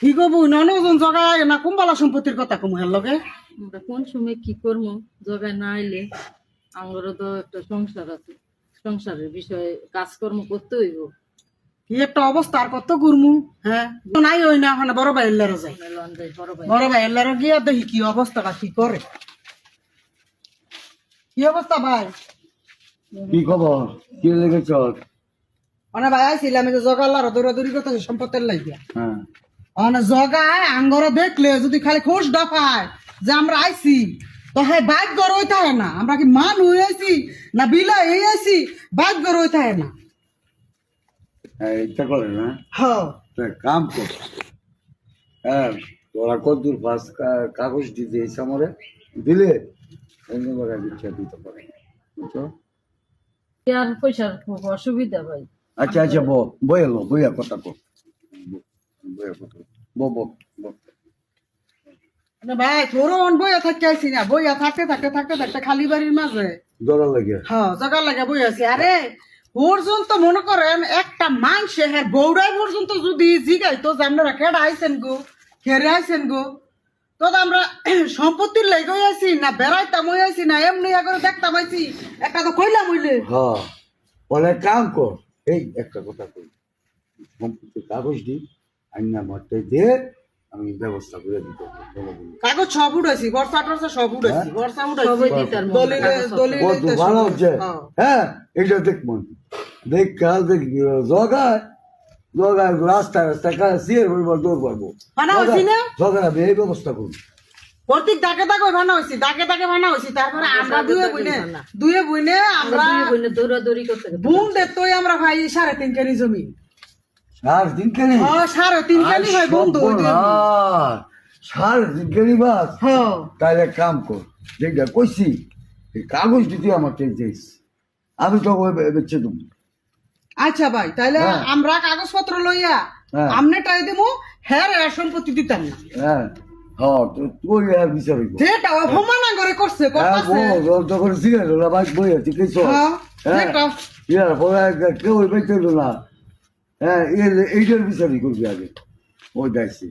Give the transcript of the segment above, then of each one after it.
কি করব ননজন জগায় না কুম্বালা সম্পত্তির কথা কমু হের লগে। আমরা কোন সময় কি করব জগায় না আইলে আমারও তো একটা সংসার আছে। সংসারের বিষয়ে কাজকর্ম করতে হইব। কি একটা অবস্থা? আর কত গুরমু হ্যাঁ? নাই ওই না ওখানে বড় ভাই এল্লারও যায়। যাই বড় ভাই। বড় ভাই এল্লারও গিয়া দেখি কি অবস্থাটা কি করে? কি অবস্থা ভাই? কি খবর? কি লেগেছ মানে ভাই আইছিলাম যে জগালার দৌড়াদৌড়ি করতেছে সম্পত্তির লাগিয়া হ্যাঁ। মানে জগায় আঙ্গরে দেখলে যদি খালি খুশ দফায় যে আমরা আইছি তো হ্যাঁ বাইক গড় হইতে হয় না। আমরা কি মান হয়ে আইছি না বিলা হয়ে আইছি? বাইক গড় হইতে হয় না। হ্যাঁ এটা করে না। হ্যাঁ কাম কর। হ্যাঁ তোরা কত দূর পাস কাগজ দিতে এসে আমারে দিলে অন্য জায়গায় দিচ্ছে দিতে পারে। বুঝছ? আর পয়সার খুব অসুবিধা ভাই। আচ্ছা আচ্ছা বো বই এলো বইয়া কথা কর বইয়া কথা বো বো বো মানে ভাই তোরও বইয়া থাকতে আইছি না বইয়া থাকতে থাকতে থাকতে থাকতে খালি বাড়ির মাঝে। লাগে হ্যাঁ লাগে আরে পর্যন্ত মনে করেন একটা মাংসে হ্যাঁ বৌড়াই পর্যন্ত যদি জিগাই তো যে আপনারা কেডা আইছেন গো কেড়ে আইছেন গো তো আমরা সম্পত্তির লেগে আছি না বেড়াইতাম হয়ে আছি না এমনি করে দেখতাম আইছি একটা তো কইলাম হইলে। হ্যাঁ বলে কাম কর। এই একটা কথা কই সম্পত্তির কাগজ দি। আইনা আমি ব্যবস্থা করে দিতে কাগজ সব উঠাইছি বর্ষা টর্ষা সব উঠাইছি বর্ষা দলিলে দলিলে ভালো হচ্ছে হ্যাঁ। হ্যাঁ এটা দেখব দেখ কাল দেখবি জগায় জগায় রাস্তা রাস্তা কাজ সিয়ার হইব দৌড় পারব? জগায় আমি এই ব্যবস্থা করব। প্রত্যেক দাগে দাগে ভানা হয়েছি দাগে দাগে ভানা হয়েছি তারপরে আমরা দুয়ে বইনে দুয়ে বইনে আমরা দৌড়াদৌড়ি করতে বুন আমরা ভাই সাড়ে তিন কেজি জমি। সার দিন কেন সাড়ে হয় বন্ধু সার দিন বাস? তাহলে কাম কর যেটা কইছি এই কাগজ দিতে আমার চেয়েছিস আমি তো বেচে দেবো। আচ্ছা ভাই তাহলে হ্যাঁ। আমরা কাগজপত্র লইয়া হ্যাঁ। আমনে টাই দেবো হ্যাঁ আর সম্পত্তি দিতাম। না হ্যাঁ হ্যাঁ করছে হ্যাঁ এইটার বিচারই করবি আগে ওই দেখছি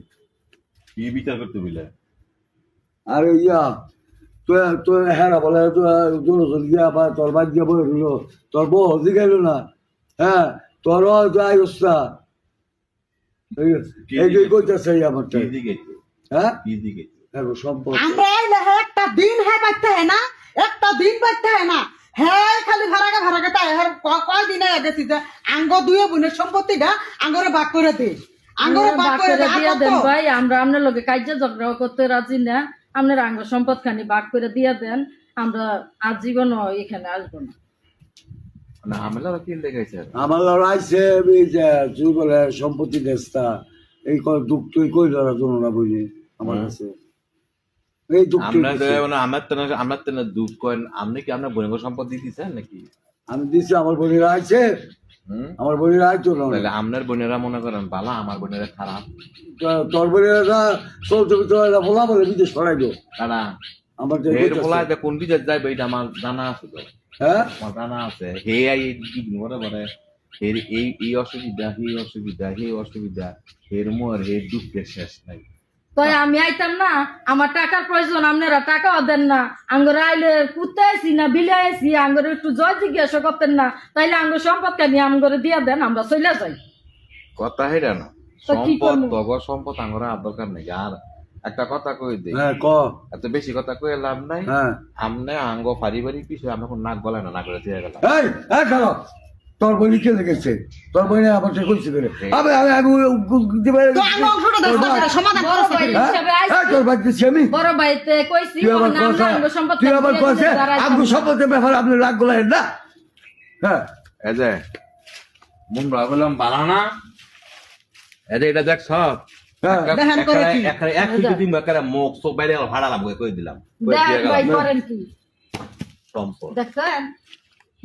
কি বিচার করতে বলে আর ইয়া তুই তুই হ্যাঁ বলে দুজন গিয়া বা তোর বাদ গিয়া বই রইল তোর বউ হজি গেল না। হ্যাঁ তোর যাই অবস্থা। এই কইতেছে আমার হ্যাঁ? হ্যাঁ আমরা হ্যাঁ একটা দিন হ্যাঁ হয় না একটা দিন হয় না হ্যাঁ খালি ভাড়াকে ভাড়াকে তাই হ্যাঁ ক- কয় দিনে গেছি যে আঙ্গ দুয়ে বোনের সম্পত্তিটা আঙ্গরে ভাগ করে দে। আঙ্গরে ভাগ করে দিয়া দেন ভাই আমরা আপনার লগে কার্য ঝগড়া করতে রাজি না। আপনার আঙ্গ সম্পদ খানি ভাগ করে দিয়া দেন আমরা আজীবন এখানে আসব না। আমার লড়াইছে এই যে তুই বলে সম্পত্তি দেশটা এই কয় দুঃখ তুই কই লড়া তোমরা বুঝি আমার কাছে? এই দুঃখ তুই আমরা তো দিছে। মানে আমার তো আমার তো দুঃখ করেন আপনি কি আপনার বোনের সম্পদ দিতেছেন নাকি? আমি দিছি আমার বোনেরা আছে। আমার বোনেরা না তাহলে আপনার বোনেরা মনে করেন বালা আমার বোনেরা খারাপ। তোর বোনেরা চলতে তো এরা বলা বলে বিদেশ ছড়াই দো তারা আমার যে এর। বলা কোন বিদেশ যাইবে এটা আমার জানা আছে তো। হ্যাঁ? আমার জানা আছে। হে আই বলে বলে এর এই এই অসুবিধা এই অসুবিধা এই অসুবিধা এর মোর এর দুঃখের শেষ নাই। তাই আমি আইতাম না আমার টাকার প্রয়োজন আপনারা টাকাও দেন না। আঙ্গরে আইলে কুত্তে আইসি না বিলে আইসি আঙ্গরে একটু জয় জিজ্ঞাসা করতেন না। তাইলে আঙ্গ সম্পদ খানি আঙ্গরে দিয়া দেন আমরা চলে যাই। কথা হেরা না। সম্পদ? তগর সম্পদ আঙ্গরা আর দরকার নেই। আর একটা কথা কই দে হ্যাঁ ক। এত বেশি কথা কয়ে লাভ নাই। হ্যাঁ। আমনে আঙ্গ পারিবারিক বিষয় আমরা এখন নাক গলায় না না করে দিয়ে গেলাম। এই তোর লেগেছে তোর আমার সে কইছে করে। আমি আমি আমি ভাই? হ্যাঁ? দিচ্ছি আমি। বড় ভাইতে কইছি তুই আবার না, আমরা কথা আঙ্গ সম্পদ তুই আবার কথা দিয়ে দাঁড়াইতাম আমি না। সম্পদের ব্যাপারে আপনি রাগ গোলায় না? হ্যাঁ? মন এটা দেখ সব। হ্যাঁ। দেখান করে কি? এক কিছু দিন বেকার মুখ চোখ বাইরে ভাড়ালাম কই দিলাম? কই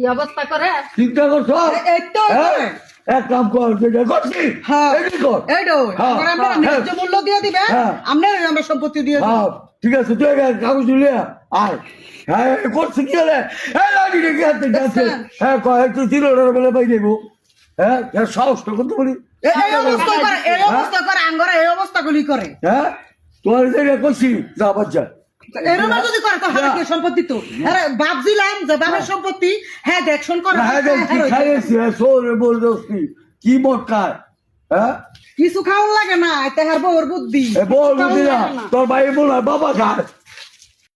কি অবস্থা করে? চিন্তা করছ এই তো হ্যাঁ? এক কাম কর যেটা করছি হ্যাঁ। কর। হ্যাঁ, আমরা আমরা। ন্যায্য মূল্য দিয়ে দিবে। আমরা আমরা সম্পত্তি দিয়ে দিব। ঠিক আছে তুই কাগজ আর হ্যাঁ করছে কি হলে? হ্যাঁ রেখে হাতে যাচ্ছে? হ্যাঁ কয় একটু তিন অর্ডার বেলা পাই দেবো হ্যাঁ সাহসটা করতে পারি। এই অবস্থা করে এই অবস্থা করে আঙ্গরা এই অবস্থা কথাগুলি করে। হ্যাঁ? তোর যে কইছি যা বাচ্চা এরকম যদি করে তো হারে কি সম্পত্তি তো? আরে ভাবছিলাম যে বাবার সম্পত্তি হ্যাঁ দেখশন করে হ্যাঁ দেখ কি হ্যাঁ, সোরে কি হ্যাঁ? কিছু খাওয়ার লাগে না তেহার বউর বুদ্ধি। না। তোর ভাই বল বাবা খায়।